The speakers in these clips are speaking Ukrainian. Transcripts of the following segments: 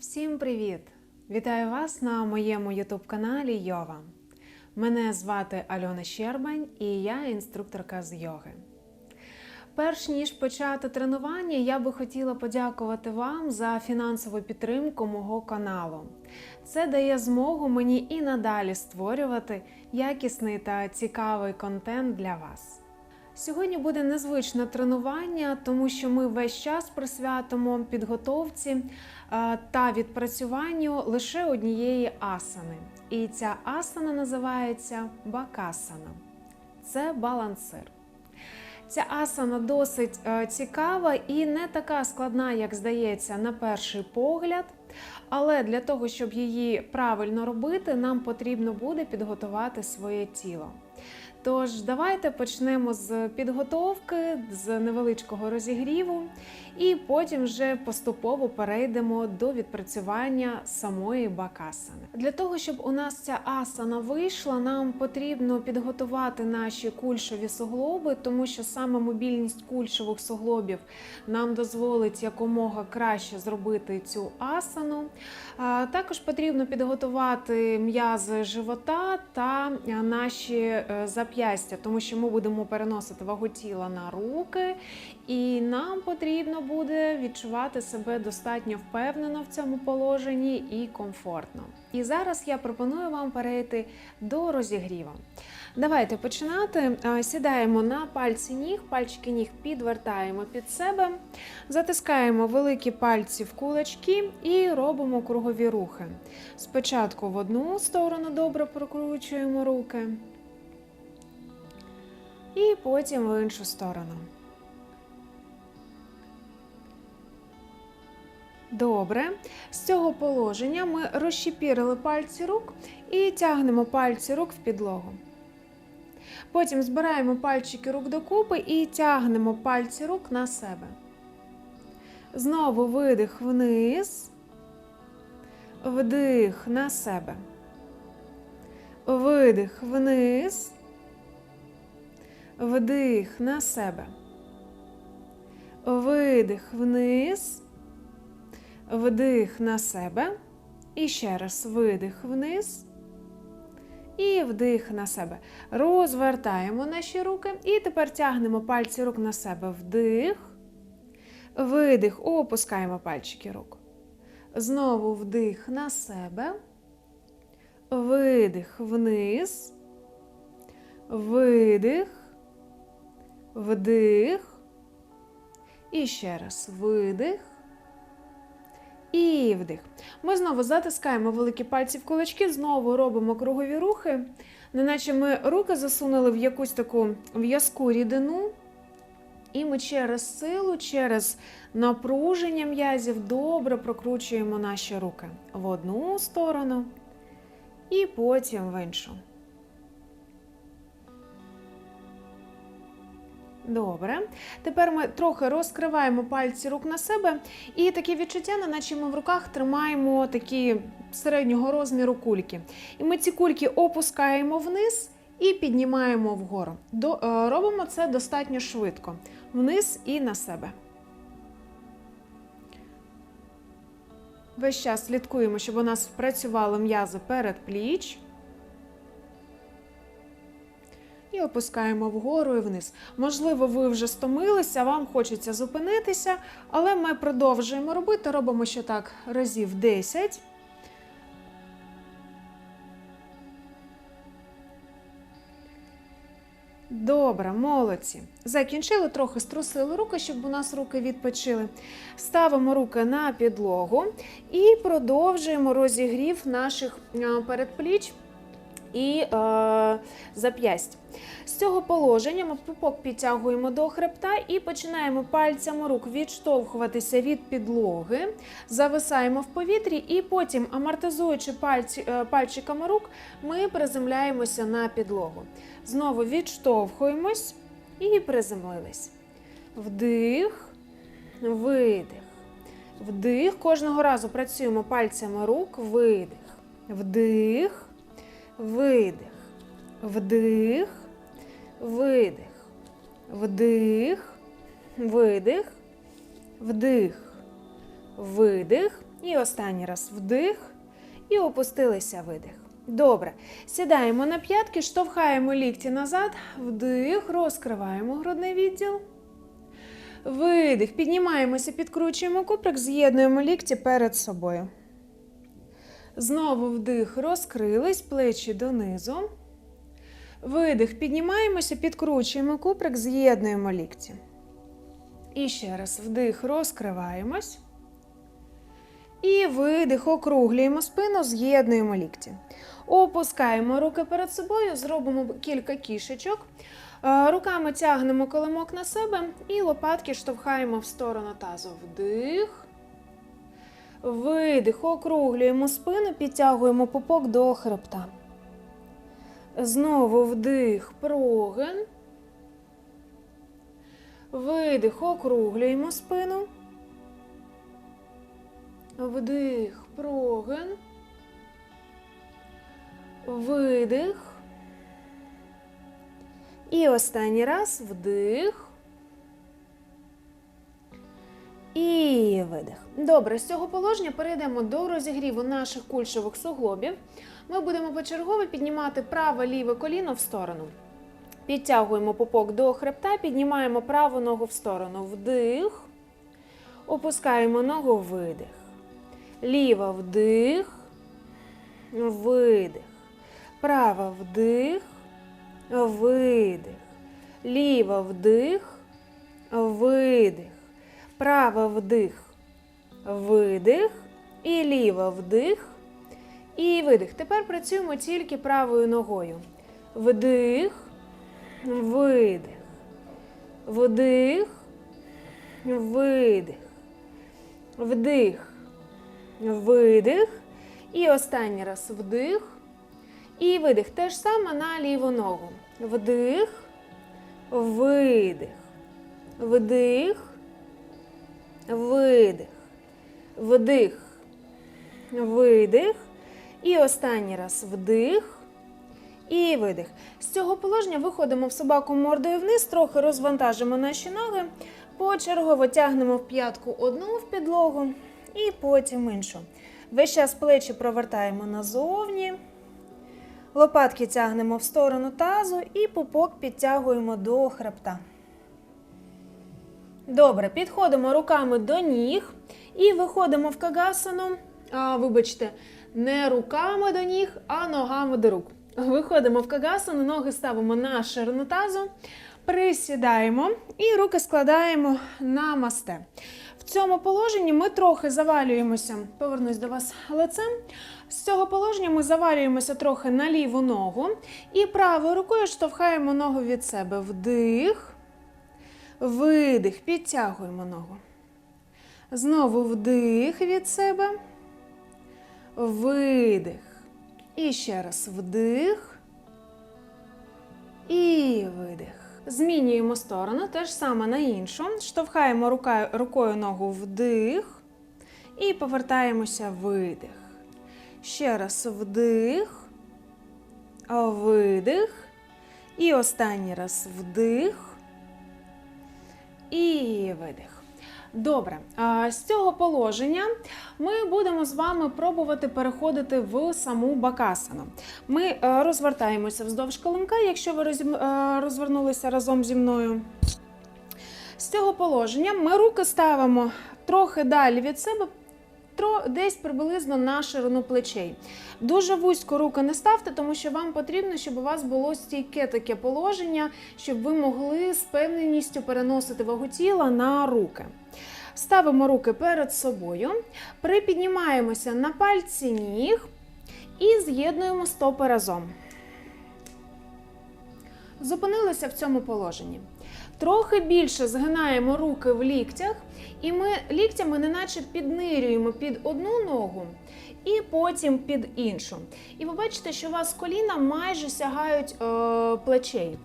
Всім привіт! Вітаю вас на моєму ютуб-каналі Йога. Мене звати Альона Щербань і я інструкторка з йоги. Перш ніж почати тренування, я би хотіла подякувати вам за фінансову підтримку мого каналу. Це дає змогу мені і надалі створювати якісний та цікавий контент для вас. Сьогодні буде незвичне тренування, тому що ми весь час присвятимо підготовці е, та відпрацюванню лише однієї асани. І ця асана називається бакасана. Це балансир. Ця асана досить е, цікава і не така складна, як здається, на перший погляд. Але для того, щоб її правильно робити, нам потрібно буде підготувати своє тіло. Тож, давайте почнемо з підготовки, з невеличкого розігріву, і потім вже поступово перейдемо до відпрацювання самої бакасани. Для того, щоб у нас ця асана вийшла, нам потрібно підготувати наші кульшові суглоби, тому що саме мобільність кульшових суглобів нам дозволить якомога краще зробити цю асану. Також потрібно підготувати м'язи живота та наші е, зап'ястя, тому що ми будемо переносити вагу тіла на руки, і нам потрібно буде відчувати себе достатньо впевнено в цьому положенні і комфортно. І зараз я пропоную вам перейти до розігріву. Давайте починати. Сідаємо на пальці ніг, пальчики ніг підвертаємо під себе, затискаємо великі пальці в кулачки і робимо кругові рухи. Спочатку в одну сторону добре прокручуємо руки, і потім в іншу сторону. Добре. З цього положення ми розщепірили пальці рук і тягнемо пальці рук в підлогу. Потім збираємо пальчики рук докупи і тягнемо пальці рук на себе. Знову видих вниз, вдих на себе. Видих вниз, вдих на себе. Видих вниз, вдих на себе. І ще раз видих вниз. І вдих на себе. Розвертаємо наші руки. І тепер тягнемо пальці рук на себе. Вдих. Видих. Опускаємо пальчики рук. Знову вдих на себе. Видих вниз. Видих. Вдих. І ще раз видих. І вдих. Ми знову затискаємо великі пальці в кулачки, знову робимо кругові рухи, неначе ми руки засунули в якусь таку в'язку рідину. І ми через силу, через напруження м'язів добре прокручуємо наші руки в одну сторону і потім в іншу. Добре. Тепер ми трохи розкриваємо пальці рук на себе, і таке відчуття, наче ми в руках тримаємо такі середнього розміру кульки. І ми ці кульки опускаємо вниз і піднімаємо вгору. До, е, робимо це достатньо швидко. Вниз і на себе. Весь час слідкуємо, щоб у нас працювали м'язи перед пліч. І опускаємо вгору і вниз. Можливо, ви вже стомилися, вам хочеться зупинитися, але ми продовжуємо робити. Робимо ще так разів 10. Добре, молодці. Закінчили, трохи струсили руки, щоб у нас руки відпочили. Ставимо руки на підлогу і продовжуємо розігрів наших е, передпліч і е, зап'ясть. З цього положення ми пупок підтягуємо до хребта і починаємо пальцями рук відштовхуватися від підлоги, зависаємо в повітрі, і потім, амортизуючи пальці, е, пальчиками рук, ми приземляємося на підлогу. Знову відштовхуємось і приземлились. Вдих, видих. Вдих. Кожного разу працюємо пальцями рук, видих. Вдих, видих. Вдих, видих. Вдих, видих, вдих, видих. І останній раз вдих. І опустилися видих. Добре. Сідаємо на п'ятки, штовхаємо лікті назад, вдих, розкриваємо грудний відділ. Видих. Піднімаємося, підкручуємо куприк, з'єднуємо лікті перед собою. Знову вдих, розкрились, плечі донизу. Видих, піднімаємося, підкручуємо куприк, з'єднуємо лікті. І ще раз вдих, розкриваємось. І видих, округлюємо спину, з'єднуємо лікті. Опускаємо руки перед собою, зробимо кілька кішечок. Е, Руками тягнемо колимок на себе і лопатки штовхаємо в сторону тазу. Вдих. Видих, округлюємо спину, підтягуємо пупок до хребта. Знову вдих, прогин. Видих, округлюємо спину. Вдих, прогин. Видих. І останній раз вдих. І видих. Добре, з цього положення перейдемо до розігріву наших кульшових суглобів. Ми будемо почергово піднімати праве ліве коліно в сторону. Підтягуємо пупок до хребта, піднімаємо праву ногу в сторону. Вдих. Опускаємо ногу, видих. Ліва вдих. Видих. Права вдих. Видих. Ліва вдих. Видих. Права вдих. Видих. І ліва вдих. І видих. Тепер працюємо тільки правою ногою. Вдих. Видих. Вдих. Видих. Вдих. Видих. І останній раз вдих. І видих. Те ж саме на ліву ногу. Вдих. Видих. Вдих. Видих. Вдих. Видих. І останній раз вдих. І видих. З цього положення виходимо в собаку мордою вниз, трохи розвантажимо наші ноги. Почергово тягнемо в п'ятку одну в підлогу і потім іншу. Весь час плечі провертаємо назовні. Лопатки тягнемо в сторону тазу і пупок підтягуємо до хребта. Добре, підходимо руками до ніг і виходимо в кагасану. А, вибачте, не руками до ніг, а ногами до рук. Виходимо в кагасану, ноги ставимо на ширину тазу, присідаємо і руки складаємо на масте. В цьому положенні ми трохи завалюємося, повернусь до вас лицем. З цього положення ми завалюємося трохи на ліву ногу і правою рукою штовхаємо ногу від себе. Вдих, видих, підтягуємо ногу. Знову вдих від себе, видих. І ще раз вдих і видих. Змінюємо сторону, те ж саме на іншу. Штовхаємо рука, рукою ногу вдих і повертаємося видих. Ще раз вдих, видих. І останній раз вдих і видих. Добре, з цього положення ми будемо з вами пробувати переходити в саму бакасану. Ми е, розвертаємося вздовж колинка, якщо ви е, розвернулися разом зі мною. З цього положення ми руки ставимо трохи далі від себе, тро- десь приблизно на ширину плечей. Дуже вузько руки не ставте, тому що вам потрібно, щоб у вас було стійке таке положення, щоб ви могли з певненістю переносити вагу тіла на руки. Ставимо руки перед собою, припіднімаємося на пальці ніг і з'єднуємо стопи разом. Зупинилися в цьому положенні. Трохи більше згинаємо руки в ліктях, і ми ліктями неначе піднирюємо під одну ногу і потім під іншу. І ви бачите, що у вас коліна майже сягають е, плечей.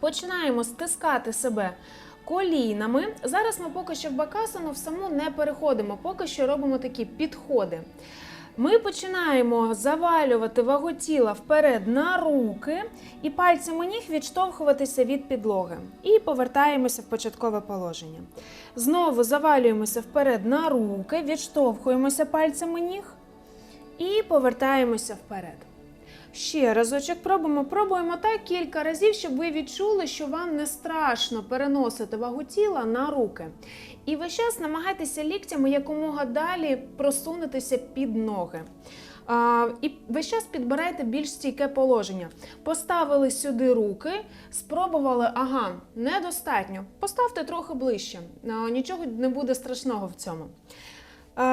Починаємо стискати себе колінами. Зараз ми поки що в бакасану в саму не переходимо, поки що робимо такі підходи. Ми починаємо завалювати вагу тіла вперед на руки і пальцями ніг відштовхуватися від підлоги. І повертаємося в початкове положення. Знову завалюємося вперед на руки, відштовхуємося пальцями ніг і повертаємося вперед. Ще разочок пробуємо. Пробуємо так кілька разів, щоб ви відчули, що вам не страшно переносити вагу тіла на руки. І весь час намагайтеся ліктями якомога далі просунутися під ноги. А, і весь час підбирайте більш стійке положення. Поставили сюди руки, спробували, ага, недостатньо. Поставте трохи ближче. А, нічого не буде страшного в цьому.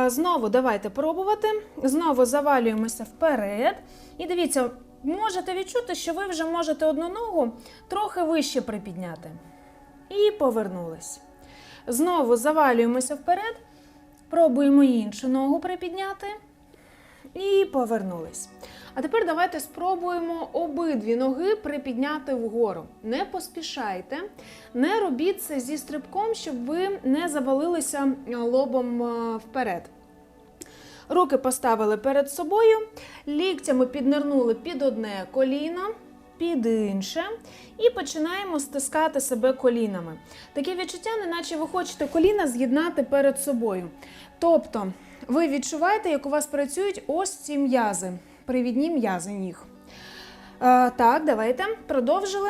Знову давайте пробувати. Знову завалюємося вперед. І дивіться, можете відчути, що ви вже можете одну ногу трохи вище припідняти. І повернулись. Знову завалюємося вперед. Пробуємо іншу ногу припідняти. І повернулись. А тепер давайте спробуємо обидві ноги припідняти вгору. Не поспішайте, не робіть це зі стрибком, щоб ви не завалилися лобом е, вперед. Руки поставили перед собою, ліктями піднирнули під одне коліно, під інше, і починаємо стискати себе колінами. Таке відчуття, неначе ви хочете коліна з'єднати перед собою. Тобто, ви відчуваєте, як у вас працюють ось ці м'язи, привідні м'язи ніг. Е, так, давайте продовжили.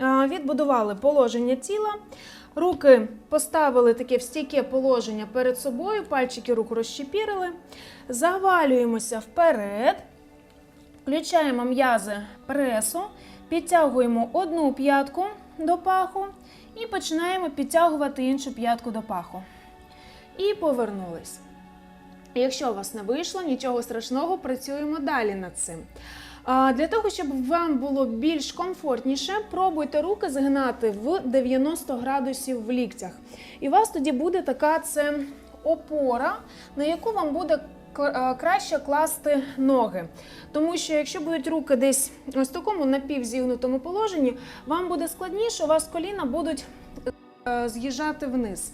Е, відбудували положення тіла. Руки поставили таке в стійке положення перед собою, пальчики рук розщепірили. Завалюємося вперед. Включаємо м'язи пресу, підтягуємо одну п'ятку до паху і починаємо підтягувати іншу п'ятку до паху. І повернулись. Якщо у вас не вийшло, нічого страшного, працюємо далі над цим. Для того, щоб вам було більш комфортніше, пробуйте руки згинати в 90 градусів в ліктях. І у вас тоді буде така це опора, на яку вам буде краще класти ноги. Тому що якщо будуть руки десь ось такому напівзігнутому положенні, вам буде складніше, у вас коліна будуть з'їжджати вниз.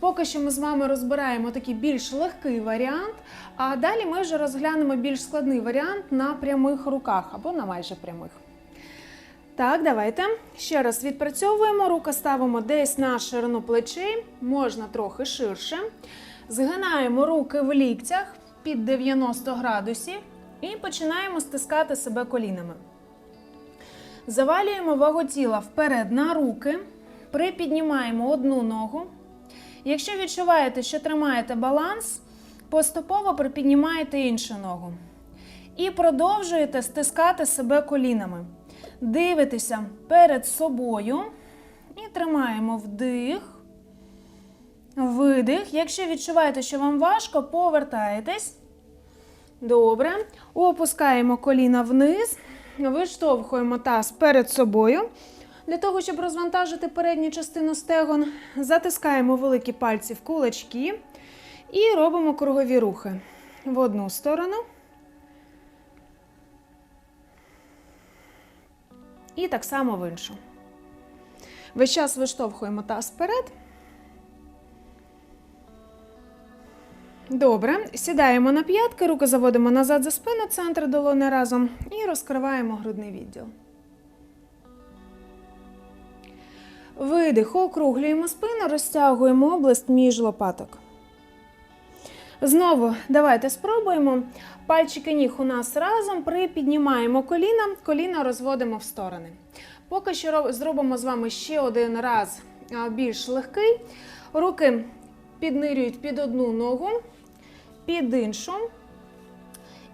Поки що ми з вами розбираємо такий більш легкий варіант, а далі ми вже розглянемо більш складний варіант на прямих руках або на майже прямих. Так, давайте ще раз відпрацьовуємо. Руки ставимо десь на ширину плечей, можна трохи ширше. Згинаємо руки в ліктях під 90 градусів і починаємо стискати себе колінами. Завалюємо вагу тіла вперед на руки, припіднімаємо одну ногу. Якщо відчуваєте, що тримаєте баланс, поступово припіднімаєте іншу ногу. І продовжуєте стискати себе колінами. Дивитеся перед собою і тримаємо вдих, видих. Якщо відчуваєте, що вам важко, повертаєтесь. Добре. Опускаємо коліна вниз, виштовхуємо таз перед собою. Для того, щоб розвантажити передню частину стегон, затискаємо великі пальці в кулачки і робимо кругові рухи в одну сторону. І так само в іншу. Весь час виштовхуємо таз вперед. Добре. Сідаємо на п'ятки, руки заводимо назад за спину, центр долони разом і розкриваємо грудний відділ. Видих, округлюємо спину, розтягуємо область між лопаток. Знову давайте спробуємо. Пальчики ніг у нас разом, припіднімаємо коліна, коліна розводимо в сторони. Поки що зробимо з вами ще один раз більш легкий. Руки піднирюють під одну ногу, під іншу.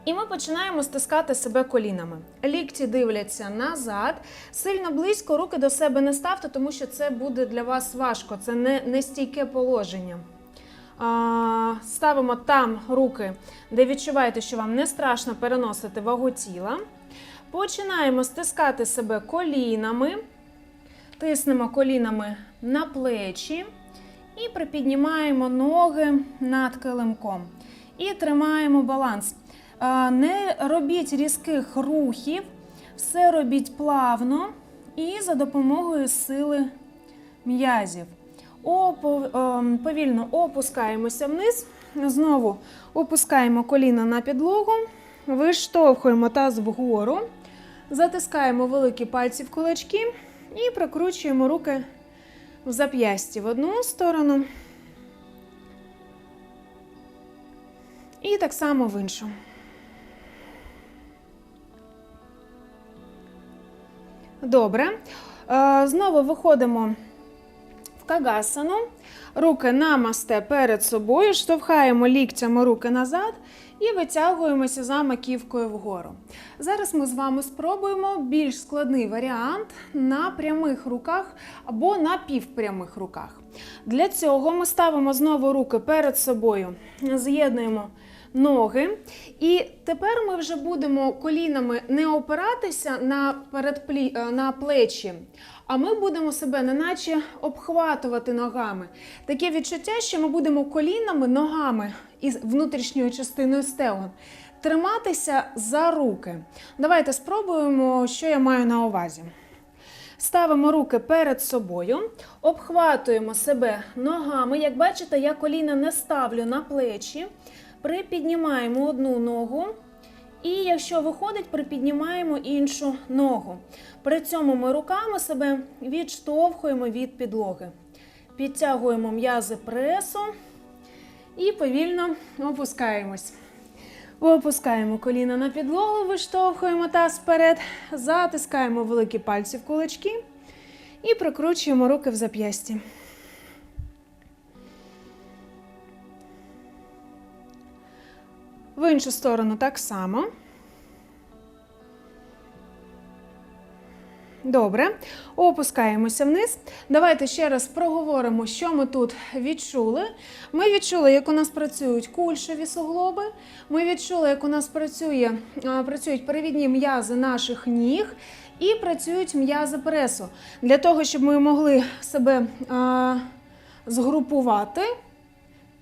І ми починаємо стискати себе колінами. Лікті дивляться назад. Сильно близько руки до себе не ставте, тому що це буде для вас важко. Це не, не стійке положення. А, ставимо там руки, де відчуваєте, що вам не страшно переносити вагу тіла. Починаємо стискати себе колінами, тиснемо колінами на плечі і припіднімаємо ноги над килимком. І тримаємо баланс. А, Не робіть різких рухів, все робіть плавно і за допомогою сили м'язів. Ем, Повільно опускаємося вниз, Знову опускаємо коліна на підлогу, виштовхуємо таз вгору, затискаємо великі пальці в кулачки і прокручуємо руки в зап'ясті в одну сторону. І так само в іншу. Добре. Е, Знову виходимо в кагасану. Руки намасте перед собою, штовхаємо ліктями руки назад і витягуємося за маківкою вгору. Зараз ми з вами спробуємо більш складний варіант на прямих руках або на півпрямих руках. Для цього ми ставимо знову руки перед собою, з'єднуємо ноги. І тепер ми вже будемо колінами не опиратися на, передплі... е, на плечі, а ми будемо себе неначе обхватувати ногами. Таке відчуття, що ми будемо колінами, ногами і внутрішньою частиною стегон триматися за руки. Давайте спробуємо, що я маю на увазі. Ставимо руки перед собою, обхватуємо себе ногами. Як бачите, я коліна не ставлю на плечі. Припіднімаємо одну ногу. І якщо виходить, припіднімаємо іншу ногу. При цьому ми руками себе відштовхуємо від підлоги. Підтягуємо м'язи пресу і повільно опускаємось. Опускаємо коліна на підлогу, виштовхуємо таз вперед, затискаємо великі пальці в кулачки і прикручуємо руки в зап'ясті. В іншу сторону так само. Добре, опускаємося вниз. Давайте ще раз проговоримо, що ми тут відчули. Ми відчули, як у нас працюють кульшові суглоби. Ми відчули, як у нас працює, працюють перевідні м'язи наших ніг і працюють м'язи пресу. Для того, щоб ми могли себе а, згрупувати.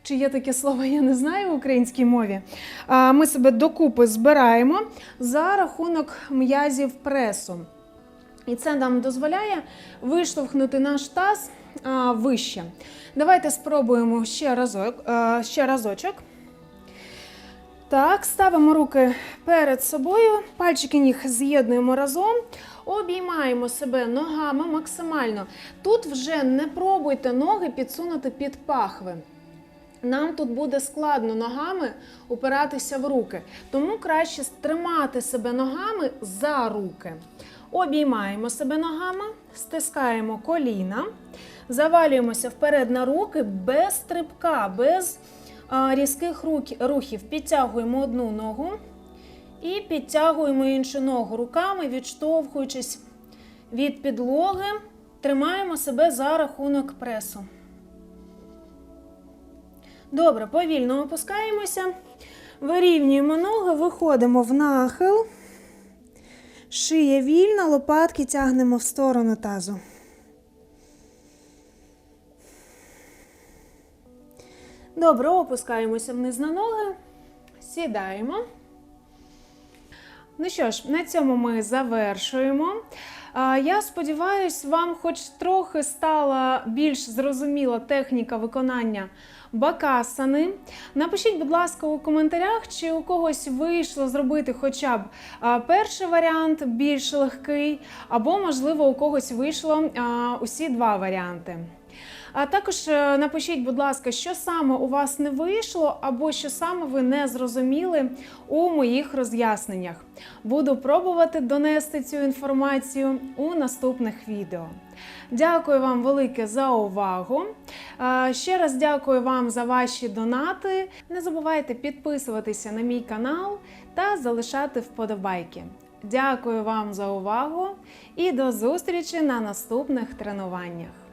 Чи є таке слово, я не знаю в українській мові. Ми себе докупи збираємо за рахунок м'язів пресу. І це нам дозволяє виштовхнути наш таз вище. Давайте спробуємо ще разок, ще разочок. Так, ставимо руки перед собою, пальчики ніг з'єднуємо разом, обіймаємо себе ногами максимально. Тут вже не пробуйте ноги підсунути під пахви. Нам тут буде складно ногами упиратися в руки, тому краще тримати себе ногами за руки. Обіймаємо себе ногами, стискаємо коліна, завалюємося вперед на руки без стрибка, без а, різких рухів. Підтягуємо одну ногу і підтягуємо іншу ногу руками, відштовхуючись від підлоги, тримаємо себе за рахунок пресу. Добре, повільно опускаємося, вирівнюємо ноги, виходимо в нахил. Шия вільна, лопатки тягнемо в сторону тазу. Добре, опускаємося вниз на ноги, сідаємо. Ну що ж, на цьому ми завершуємо. Я сподіваюся, вам хоч трохи стала більш зрозуміла техніка виконання бакасани. Напишіть, будь ласка, у коментарях, чи у когось вийшло зробити хоча б перший варіант більш легкий, або, можливо, у когось вийшло усі два варіанти. А також е, напишіть, будь ласка, що саме у вас не вийшло, або що саме ви не зрозуміли у моїх роз'ясненнях. Буду пробувати донести цю інформацію у наступних відео. Дякую вам велике за увагу. Е, Ще раз дякую вам за ваші донати. Не забувайте підписуватися на мій канал та залишати вподобайки. Дякую вам за увагу і до зустрічі на наступних тренуваннях.